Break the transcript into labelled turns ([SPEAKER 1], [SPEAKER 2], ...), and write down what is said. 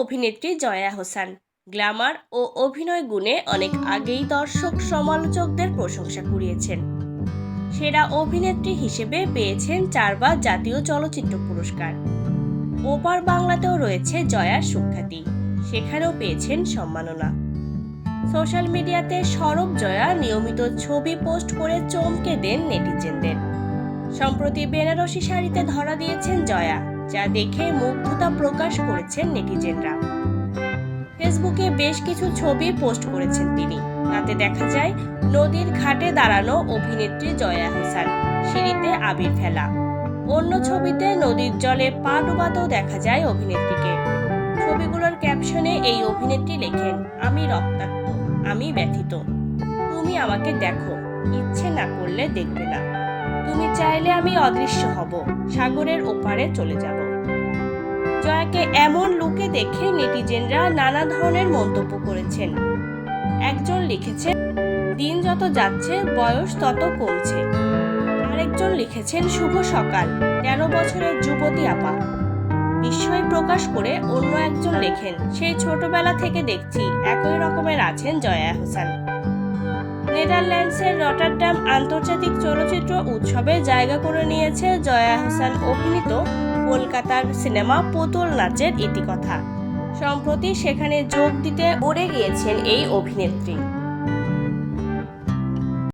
[SPEAKER 1] অভিনেত্রী জয়া হোসান। গ্ল্যামার ও অভিনয় গুণে অনেক আগেই দর্শক সমালোচকদের প্রশংসা কুড়িয়েছেন। সেরা অভিনেত্রী হিসেবে পেয়েছেন চারবার জাতীয় চলচ্চিত্র পুরস্কার। ওপার বাংলাতেও রয়েছে জয়ার সুখ্যাতি, সেখানেও পেয়েছেন সম্মাননা। সোশ্যাল মিডিয়াতে সরব জয়া নিয়মিত ছবি পোস্ট করে চমকে দেন নেটিজেনদের। সম্প্রতি বেনারসি শাড়িতে ধরা দিয়েছেন জয়া। যা দেখে মুগ্ধতা প্রকাশ করেছেন নেটিজেনরা। ফেসবুকে বেশ কিছু ছবি পোস্ট করেছেন তিনি। তাতে দেখা যায়, নদীর ঘাটে দাঁড়ানো অভিনেত্রী জয়া হোসান, সিঁড়িতে আবির ফেলা। অন্য ছবিতে নদীর জলে পা ডুবাতেও দেখা যায় অভিনেত্রীকে। ছবিগুলোর ক্যাপশনে এই অভিনেত্রী লেখেন, আমি রক্তাক্ত, আমি ব্যথিত। তুমি আমাকে দেখো, ইচ্ছে না করলে দেখবে না। তুমি চাইলে আমি অদৃশ্য হব, সাগরের ওপারে চলে যাব। জয়াকে এমন লুকে দেখে নেটিজেনরা নানা ধরনের মন্তব্য করেছেন। একজন লিখেছেন, দিন যত যাচ্ছে, বয়স তত কমছে। আরেকজন লিখেছেন, শুভ সকাল, তেরো বছরের যুবতী আপা। বিস্ময় প্রকাশ করে অন্য একজন লেখেন, সেই ছোটবেলা থেকে দেখছি একই রকমের আছেন জয়া হোসেন। নেদারল্যান্ডসের রটারডাম আন্তর্জাতিক চলচ্চিত্র উৎসবে জায়গা করে নিয়েছে জয়া হাসান অভিনীত কলকাতার সিনেমা পুতুল নাচের ইতিকথা। সম্প্রতি সেখানে যোগ দিতে উড়ে গিয়েছেন এই অভিনেত্রী।